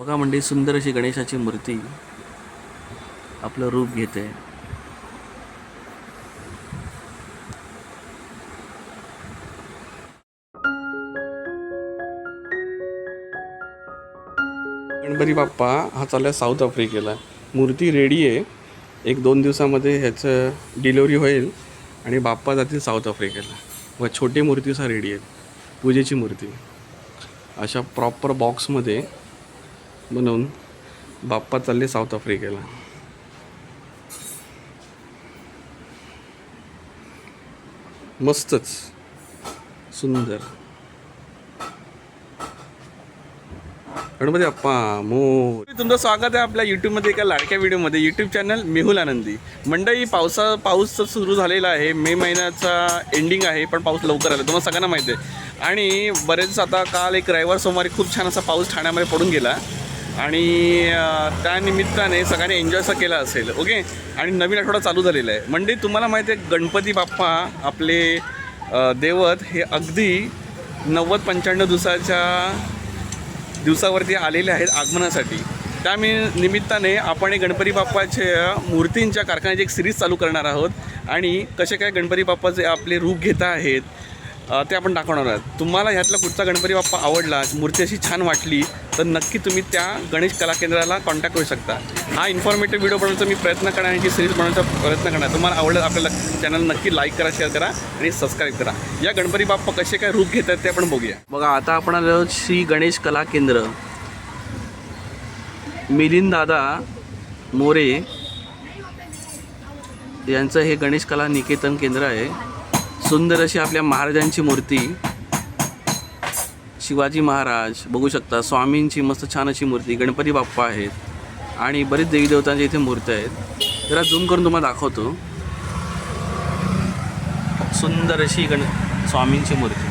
बघा म्हणजे सुंदर अशी गणेशाची मूर्ती आपलं रूप घेते. गणपती बाप्पा हा चालला साऊथ आफ्रिकेला मूर्ती रेडी आहे. एक दोन दिवसामध्ये ह्याचं डिलिव्हरी होईल आणि बाप्पा जातील साऊथ आफ्रिकेला व छोटी मूर्तीसा रेडी आहेत. पूजेची मूर्ती. अशा प्रॉपर बॉक्समध्ये म्हणून बाप्पा चालले साऊथ आफ्रिकेला. मस्तच. सुंदर. गणपती बाप्पा मो तुमचं स्वागत आहे आपल्या यूट्यूबमध्ये एका लाडक्या व्हिडिओमध्ये. यूट्यूब चॅनल मेहुल आनंदी. मंडई पावसा पाऊस तर सुरू झालेला आहे. मे महिन्याचा एंडिंग आहे पण पाऊस लवकर आला. तुम्हाला सगळ्यांना माहिती आहे. आणि बरेच आता काल एक रविवार सोमवारी खूप छान असा पाऊस ठाण्यामध्ये पडून गेला. आणि त्यानिमित्ताने सगळ्यांनी एन्जॉय असं केला असेल ओके? आणि नवीन आठवडा चालू झालेला आहे. म्हणजे तुम्हाला माहिती आहे गणपती बाप्पा आपले देवत दैवत हे अगदी नव्वद पंच्याण्णव दिवसाच्या दिवसावरती आलेले आहेत आगमनासाठी. त्या मी निमित्ताने आपण गणपती बाप्पाच्या मूर्तींच्या कारखान्याची एक सिरीज चालू करणार आहोत. आणि कसे काय गणपती बाप्पाचे आपले रूप घेत आहेत ते आपण दाखवणार आहोत. तुम्हाला ह्यातला कुठचा गणपती बाप्पा आवडला मूर्ती अशी छान वाटली तर नक्की तुम्ही त्या गणेश कला केंद्राला कॉन्टॅक्ट करू शकता. हा इन्फॉर्मेटिव्ह व्हिडिओ बनवण्याचा मी प्रयत्न करणार याची सिरीज बनवण्याचा प्रयत्न करणार तुम्हाला आवडलं आपल्याला चॅनल नक्की लाईक करा शेअर करा आणि सबस्क्राईब करा. या गणपती बाप्पा कसे काय रूप घेत ते आपण बघूया. बघा आता आपण आलो श्री गणेश कला केंद्र. मिलिंदादा मोरे यांचं हे गणेश कला निकेतन केंद्र आहे. सुंदर अशी आपल्या महाराजांची मूर्ती. शिवाजी महाराज बघू शकता स्वामींची मस्त छान अशी मूर्ती गणपती बाप्पा आहेत आणि बरेच देवी देवतांच्या इथे मूर्ती आहेत. जरा झूम करून तुम्हाला दाखवतो. सुंदर अशी गण स्वामींची मूर्ती.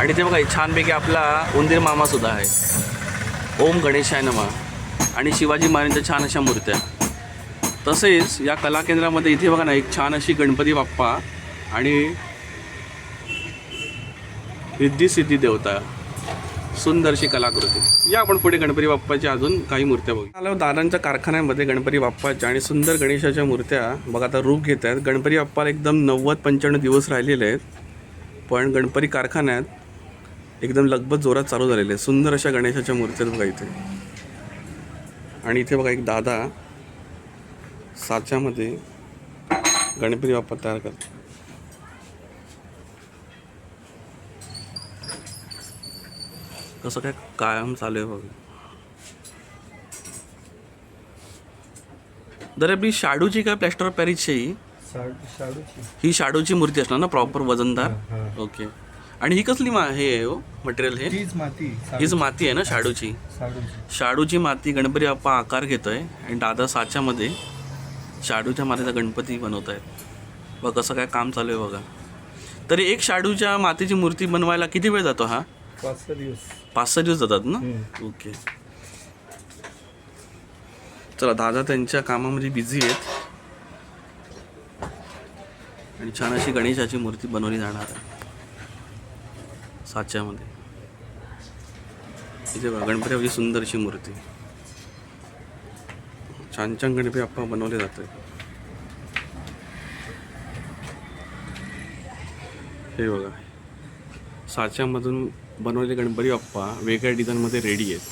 आणि ते बघा छानपैकी आपला उंदीर मामासुद्धा आहे. ओम गणेशाय नमा. आणि शिवाजी महाराजांच्या छान अशा मूर्त्या. तसेच या कला केंद्रामध्ये इथे बघा ना एक छान अशी गणपती बाप्पा आणि रिद्धी सिद्धी देवता सुंदरशी कलाकृती. या आपण पुढे गणपती बाप्पाच्या अजून काही मूर्त्या बघू. आलो दादांच्या कारखान्यामध्ये गणपती बाप्पाच्या आणि सुंदर गणेशाच्या मूर्त्या. बघा आता रूप घेत आहेत. गणपती बाप्पाला एकदम नव्वद पंच्याण्णव दिवस राहिलेले आहेत. पण गणपती कारखान्यात एकदम लगभग जोरात चालू झालेले आहेत. सुंदर अशा गणेशाच्या मूर्त्या बघा इथे. आणि इथे बघा एक दादा साच्यामध्ये गणपती बाप्पा तयार करतात. कसं काय कायम चालू आहे बघ. दर आपली शाडूची काय प्लॅस्टर ऑफ पॅरिसची? ही? शाडू शाडूची. ही शाडूची मूर्ती असणार ना प्रॉपर वजनदार. ओके आणि ही कसली मा हे आहे हो मटेरियल हे? हीच माती आहे ना शाडूची? शाडूची. शाडूची माती गणपती बाप्पा आकार घेतोय आणि दादा साच्यामध्ये शाडूच्या मातीचा गणपती बनवत आहेत बघ कसं काय काम चालू आहे बघा. तरी एक शाडूच्या मातीची मूर्ती बनवायला किती वेळ जातो हा? पाच सहा दिवस. पाच सहा दिवस जातात ना. ओके. चला दादा त्यांच्या कामामध्ये बिझी आहेत. आणि छान अशी गणेशाची मूर्ती बनवली जाणार आहे. साच्यामध्ये. इथे बघा गणपती बाप्पाची सुंदर अशी मूर्ती. छान छान गणपती बाप्पा बनवले जातात हे बघा. साच्यामधून बनवलेले गणपती बाप्पा वेगळ्या डिझाईनमध्ये रेडी आहेत.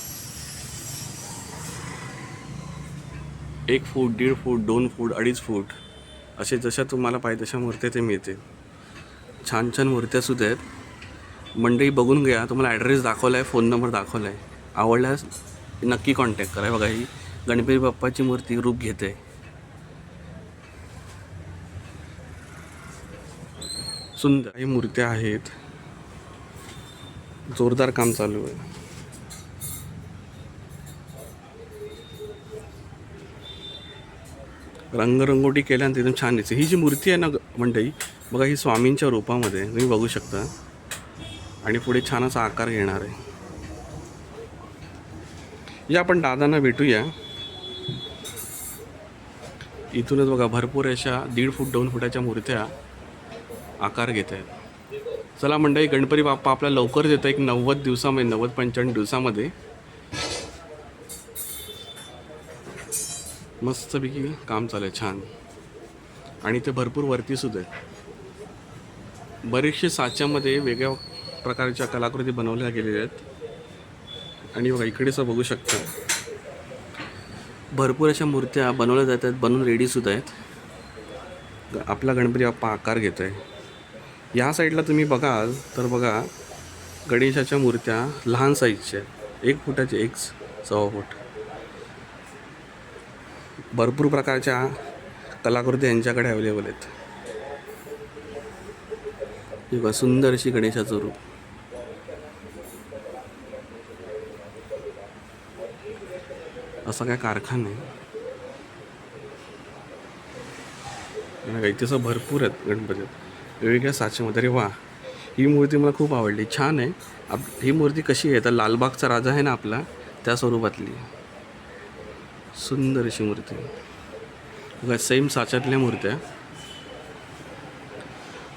एक फूट दीड फूट दोन फूट अडीच फूट असे जशा तुम्हाला पाहिजे तशा मूर्त्या ते मिळतील. छान छान मूर्त्या सुद्धा आहेत. मंडळी बघून घ्या. तुम्हाला ॲड्रेस दाखवला आहे फोन नंबर दाखवला आहे आवडल्यास नक्की कॉन्टॅक्ट करा. बघा ही गणपती बाप्पाची मूर्ती रूप घेते. सुंदर. काही मूर्त्या आहेत. जोरदार काम चालू आहे. रंगरंगोटी केल्यानंतर एकदम छान दिसते. ही जी मूर्ती आहे ना ग- बघा ही स्वामींच्या रूपामध्ये तुम्ही बघू शकता. आणि पुढे छान असा आकार घेणार आहे. या आपण दादांना भेटूया. इथूनच बघा भरपूर अशा दीड फूट दोन फुटाच्या मूर्त्या आकार घेत आहेत. चला मंडळी गणपती बाप्पा आपल्या लवकर देतं. एक नव्वद दिवसामध्ये नव्वद पंच्याण्णव दिवसामध्ये. मस्तपैकी काम चालू आहे छान. आणि ते भरपूर वरती सुद्धा आहेत बरेचसे साच्यामध्ये वेगळ्या प्रकारच्या कलाकृती बनवल्या गेलेल्या आहेत. आणि बघा इकडे असं बघू शकता. भरपूर अशा मूर्त्या बनवल्या जात आहेत बनवून रेडीसुद्धा आहेत. आपला गणपती बाप्पा आकार घेत आहे या साईडला तुम्ही बघाल तर बघा गणेशाच्या मूर्त्या लहान साईजच्या आहेत. एक फुटाचे एक सव्वा फूट. भरपूर प्रकारच्या कलाकृती यांच्याकडे अवेलेबल आहेत. हे बघा सुंदर अशी गणेशाचं रूप. असा काय कारखाना आहे. बघा, इथे असं भरपूर आहेत गणपती. वेगवेगळ्या साचेमध्ये अरे वा. ही मूर्ती मला खूप आवडली. छान आहे. आप ही मूर्ती कशी आहे? तर लालबागचा राजा आहे ना आपला त्या स्वरूपातली. सुंदर अशी मूर्ती. बघा सेम साच्यातल्या मूर्त्या.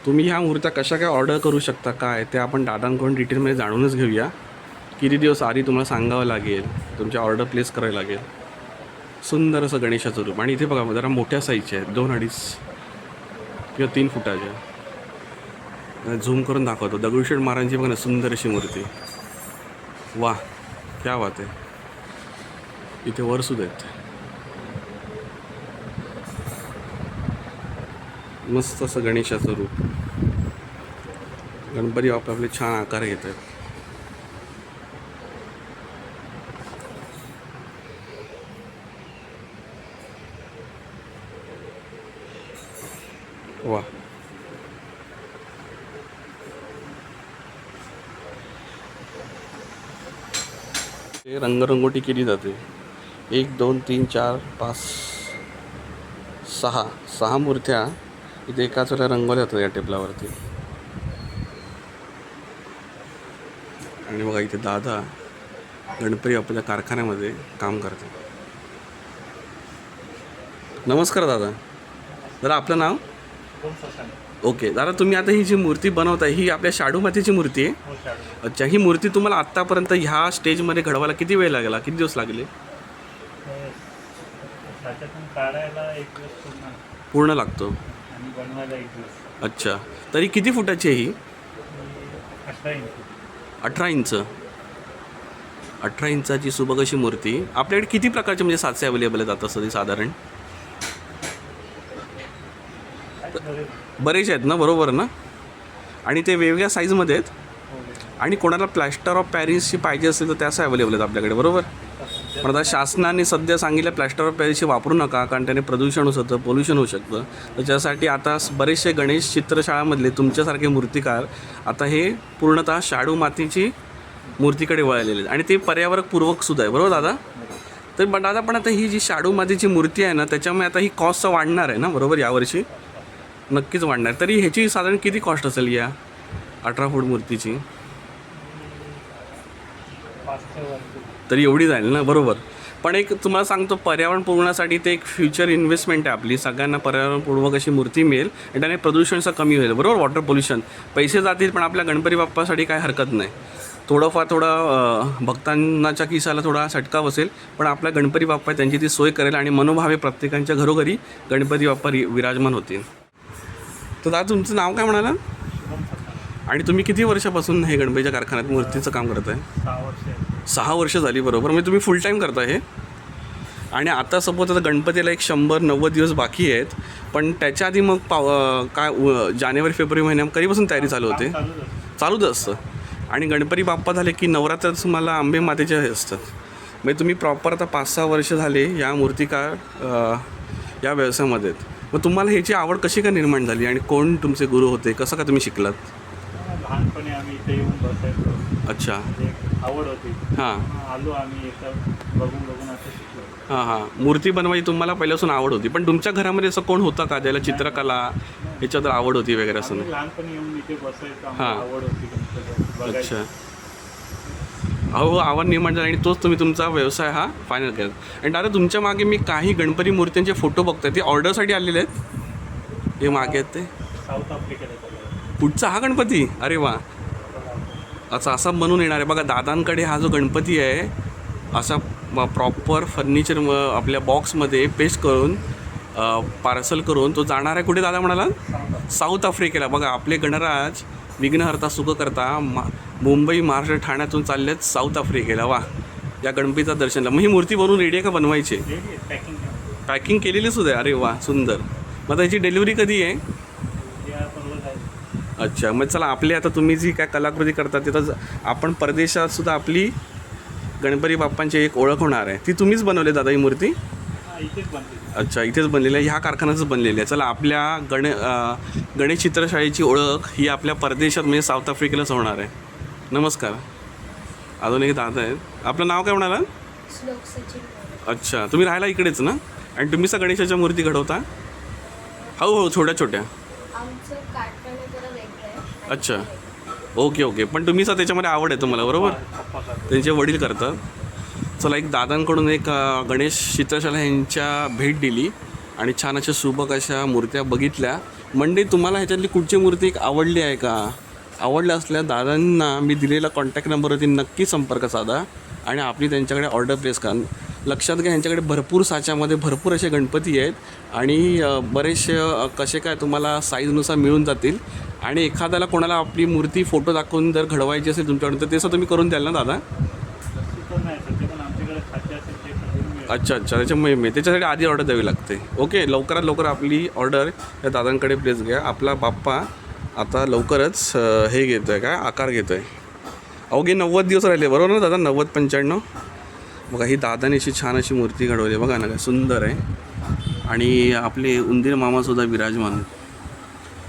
तुम्ही ह्या मूर्त्या कशा काय ऑर्डर करू शकता? काय? ते आपण दादांकडून डिटेलमध्ये जाणूनच घेऊया. किती दिवस आधी तुम्हाला सांगावं लागेल? तुमची ऑर्डर प्लेस करावी लागेल. सुंदर असं गणेशाचं रूप. आणि इथे बघा जरा मोठ्या साईजच्या आहेत. दोन अडीच किंवा तीन फुटाच्या. झूम करून दाखवतो. दगडूशेठ महाराजांची बघा ना सुंदर अशी मूर्ती. वा क्या वात आहे. इथे वर सुद्धा आहेत मस्त असं गणेशाचं रूप. गणपती आपापले आपले छान आकार घेत आहेत. वा रंगरंगोटी केली जाते. एक दोन तीन चार पाच सहा. सहा मूर्त्या इथे एकाच वेळेला रंगवल्या जातात या टेबलावरती. आणि बघा इथे दादा गणपती आपल्या कारखान्यामध्ये काम करते नमस्कार दादा. दादा आपलं नाव? ओके दादा तुम्ही आता ही जी मूर्ती बनवताय ही आपल्या शाडू मातीची मूर्ती आहे? अच्छा ही मूर्ती तुम्हाला आत्तापर्यंत ह्या स्टेजमध्ये घडवायला किती वेळ लागला? किती दिवस लागले? त्याच्यातून काढायला एक दिवस पूर्ण पूर्ण लागतो. आणि बनवायला एक दिवस. अच्छा तरी किती फुटाची आहे ही? अठरा इंच. अठरा इंच. अठरा इंचाची सुबक अशी मूर्ती. आपल्याकडे किती प्रकारचे म्हणजे साचे अवेलेबल आहेत आता सध्या साधारण? बरेच बरेच आहेत ना बरोबर ना? आणि ते वेगवेगळ्या साईजमध्ये आहेत. आणि कोणाला प्लॅस्टर ऑफ पॅरिसची पाहिजे असेल तर त्याचं अवेलेबल आहेत आपल्याकडे बरोबर? पण आता शासनाने सध्या सांगितलं प्लॅस्टर ऑफ पॅरिसची वापरू नका कारण त्याने प्रदूषण होऊ शकतं पोल्युशन होऊ शकतं. त्याच्यासाठी आता बरेचसे गणेश चित्रशाळामधले तुमच्यासारखे मूर्तिकार आता हे पूर्णतः शाडू मातीची मूर्तीकडे वळलेले आहेत. आणि ते पर्यावरणपूर्वक सुद्धा आहे बरोबर दादा? तर दादा पण आता ही जी शाडू मातीची मूर्ती आहे ना त्याच्यामुळे आता ही कॉस्ट वाढणार आहे ना बरोबर यावर्षी? नक्कीच वाढणार. तरी ह्याची साधारण किती कॉस्ट असेल या अठरा फूट मूर्तीची? तरी एवढी जाईल ना? बरोबर. पण एक तुम्हाला सांगतो पर्यावरण पूर्णासाठी ते एक फ्युचर इन्व्हेस्टमेंट आहे आपली. सगळ्यांना पर्यावरणपूर्वक अशी मूर्ती मिळेल आणि त्याने प्रदूषणचं कमी होईल. बरोबर? वॉटर पोल्युशन पैसे जातील पण आपल्या गणपती बाप्पासाठी काय हरकत नाही. थोडंफार थोडं भक्तांनाच्या किसाला थोडा सटका बसेल पण आपल्या गणपती बाप्पा त्यांची ती सोय करेल आणि मनोभावे प्रत्येकांच्या घरोघरी गणपती बाप्पा विराजमान होतील. तर दादा तुमचं नाव काय म्हणाला? आणि तुम्ही किती वर्षापासून हे गणपतीच्या कारखान्यात मूर्तीचं काम करत आहे. सहा वर्ष झाली बरोबर. म्हणजे तुम्ही फुल टाईम करता हे? आणि आता सपोज आता गणपतीला एक शंभर नव्वद दिवस बाकी आहेत पण त्याच्या आधी मग पाव काय जानेवारी फेब्रुवारी महिन्यात कधीपासून तयारी चालू होते? चालूच असतं. आणि गणपती बाप्पा झाले की नवरात्रात तुम्हाला आंबे मातेचे हे असतात. म्हणजे तुम्ही प्रॉपर आता पाच सहा वर्ष झाले या मूर्तिकार या व्यवसायामध्ये आहेत. मग तुम्हाला ह्याची आवड कशी काय निर्माण झाली आणि कोण तुमचे गुरु होते? कसं का तुम्ही शिकलात? लहानपणी आम्ही इथे येऊन बसायचो. अच्छा. म्हणजे एक आवड होती. हां. आलो आम्ही इथं बघून बघून असं शिकलो. हां हां. मूर्ती बनवायची तुम्हाला पहिल्यापासून आवड होती. पण तुमच्या घरामध्ये असं कोण होतं का? ज्याला चित्रकला ह्याच्यावर आवड होती वगैरे असं? आम्ही लहानपणी येऊन इथे बसायचो. आम्हाला हां. आवड होती गणपती बघायची. अच्छा. अहो आवड निर्माण झाली आणि तोच तुम्ही तुमचा व्यवसाय हा फायनल केला. आणि दादा तुमच्या मागे मी काही गणपती मूर्त्यांचे फोटो बघतोय ते ऑर्डरसाठी आलेले आहेत. हे मागे आहेत ते. साऊथ आफ्रिकेला पुढचा हा गणपती? अरे वा. अच्छा असा बनून येणार आहे. बघा दादांकडे हा जो गणपती आहे असा प्रॉपर फर्निचर म आपल्या बॉक्समध्ये पेस्ट करून पार्सल करून तो जाणार आहे कुठे दादा म्हणाला? साऊथ आफ्रिकेला बघा आपले गणराज विघ्नहर्ता सुख करता मा मुंबई महाराष्ट्र ठाण्यातून चालले आहेत साऊथ आफ्रिकेला. वा या गणपतीचा दर्शनला. मग ही मूर्ती बनवून रेडी आहे का बनवायची? पॅकिंग पॅकिंग केलेली. सुद्धा आहे. अरे वा सुंदर. मग त्याची डिलिव्हरी कधी आहे? अच्छा मग चला आपली आता तुम्ही जी काय कलाकृती करता तिथं आपण परदेशात सुद्धा आपली गणपती बाप्पांची एक ओळख होणार आहे. ती तुम्हीच बनवली दादा ही मूर्ती? अच्छा इथेच बनलेली आहे. ह्या कारखान्यातच बनलेली आहे. चला आपल्या गण गणेश चित्रशाळेची ओळख ही आपल्या परदेशात म्हणजे साऊथ आफ्रिकेलाच होणार आहे. नमस्कार. अजून एक दादा आहेत. आपलं नाव काय म्हणाला? श्लोक सचिन मोरे. अच्छा तुम्ही राहायला इकडेच ना? आणि तुम्हीच गणेशाच्या मूर्ती घडवता? हो हो छोट्या छोट्या. आमचं कारखाना जरा वेगळं आहे. अच्छा. Okay okay. पण तुम्हीच त्याच्यामध्ये आवड आहे तुम्हाला बरोबर? त्यांचे वडील करतात. चला एक दादांकडून एक गणेश चित्रशाला यांच्या भेट दिली आणि छान अशा सुबक अशा मूर्त्या बघितल्या. म्हणजे तुम्हाला ह्याच्यातली कुठची मूर्ती एक आवडली आहे का? आवडल्या असल्या दादांना मी दिलेला कॉन्टॅक्ट नंबरवरती नक्की संपर्क साधा आणि आपली त्यांच्याकडे ऑर्डर प्लेस करा. लक्षात घ्या यांच्याकडे भरपूर साच्यामध्ये भरपूर असे गणपती आहेत आणि बरेचसे कसे काय तुम्हाला साईजनुसार मिळून जातील आणि एखाद्याला कोणाला आपली मूर्ती फोटो दाखवून जर घडवायची असेल तुमच्याकडून तर ते सुद्धा तुम्ही करून द्याल ना दादा सुपर नाही सध्या पण आमच्याकडे खाद्य असेल ते सगळं मिळेल अच्छा अच्छा. त्याच्यामुळे मी त्याच्यासाठी आधी ऑर्डर द्यावी लागते. ओके लवकरात लवकर आपली ऑर्डर या दादांकडे प्लेस घ्या. आपला बाप्पा आता लवकरच हे घेतो आहे काय आकार घेतो आहे अवघे नव्वद दिवस राहिले. बरोबर ना दादा? नव्वद पंच्याण्णव? बघा ही दादाने अशी छान अशी मूर्ती घडवली. बघा ना काय सुंदर आहे. आणि आपले उंदीर मामासुद्धा विराजमान.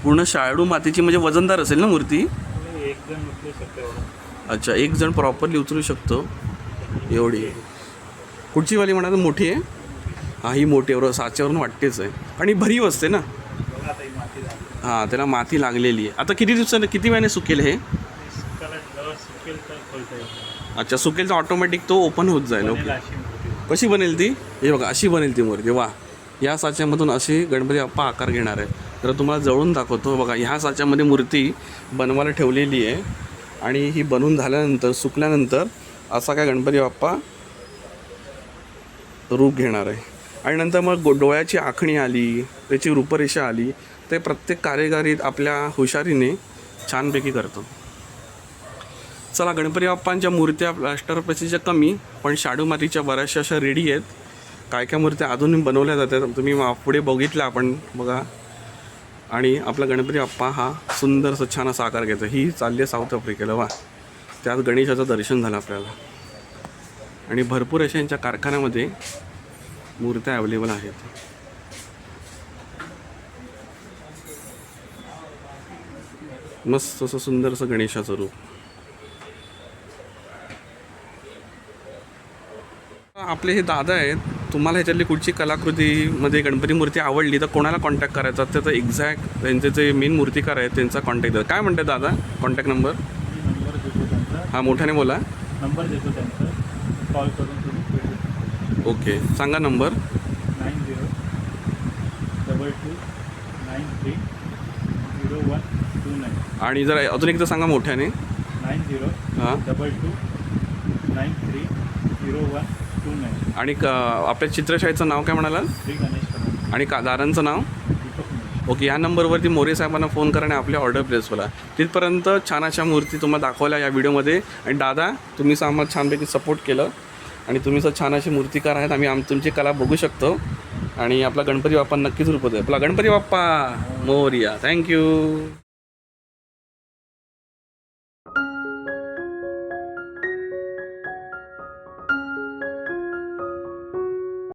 पूर्ण शाळू मातीची म्हणजे वजनदार असेल ना मूर्ती? अच्छा एक जण प्रॉपरली उचलू शकतो. एवढी. कुठची वाली म्हणा मोठी आहे. हा ही मोठी आहे. बरोबर साच्यावरून वाटतेच आहे. आणि भरीव असते ना. हां त्याला माती लागलेली आहे. आता किती दिवसाने किती वेळाने सुकेल हे? अच्छा सुकेल तर ऑटोमॅटिक तो ओपन होत जाईल. ओके कशी बनेल ती? हे बघा अशी बनेल ती मूर्ती. वा. या साच्यामधून अशी गणपती बाप्पा आकार घेणार आहे तर तुम्हाला जळून दाखवतो. बघा ह्या साच्यामध्ये मूर्ती बनवायला ठेवलेली आहे. आणि ही बनवून झाल्यानंतर सुकल्यानंतर असा काय गणपती बाप्पा रूप घेणार आहे. आणि नंतर मग डोळ्याची आखणी आली त्याची रूपरेषा आली ते प्रत्येक कार्यकारीत आपल्या हुशारीने छानपैकी करतो चला गणपती बाप्पांच्या मूर्त्या प्लास्टरपेसीच्या कमी पण शाडू मातीच्या बऱ्याचशा अशा रेडी आहेत. काय काय मूर्त्या अजूनही बनवल्या जातात तुम्ही पुढे बघितल्या आपण बघा. आणि आपला गणपती बाप्पा हा सुंदर असं छान असा आकार घ्यायचा ही चालली आहे साऊथ आफ्रिकेला वा. त्यात गणेशाचं दर्शन झालं आपल्याला. आणि भरपूर अशा यांच्या कारखान्यामध्ये मूर्त्या अवेलेबल आहेत. मस्त असं सुंदर असं गणेशाचं रूप. आपले हे दादा आहेत. तुम्हाला ह्याच्यातली कुठची कलाकृतीमध्ये गणपती मूर्ती आवडली? तर कोणाला कॉन्टॅक्ट करायचा? त्याचं एक्झॅक्ट त्यांचे जे मेन मूर्तिकार आहेत त्यांचा कॉन्टॅक्ट काय म्हणतात दादा? कॉन्टॅक्ट नंबर हा मोठ्याने बोला. नंबर देतो त्यांचा. कॉल करून तुम्ही भेटू ओके सांगा number. Nine zero double two nine three zero one two nine. आणि जर अजून एकदा सांगा मोठ्याने. नाईन झिरो हां. Double two nine three zero one two nine. आणि क आपल्या चित्रशाळेचं नाव काय म्हणाला श्री गणेश कदम. आणि का दादांचं नाव? ओके या नंबरवरती मोरे साहेबांना फोन करा आणि आपली ऑर्डर प्लेस करा तिथपर्यंत छान अशा मूर्ती तुम्हाला दाखवल्या या व्हिडिओमध्ये. आणि दादा तुम्ही आम्हाला छानपैकी सपोर्ट केलं. आणि तुम्ही सर छान असे मूर्तिकार आहेत आम्ही आम तुमची कला बघू शकतो. आणि आपला गणपती बाप्पा नक्कीच रूप होतो आपला गणपती बाप्पा मोरिया. थँक्यू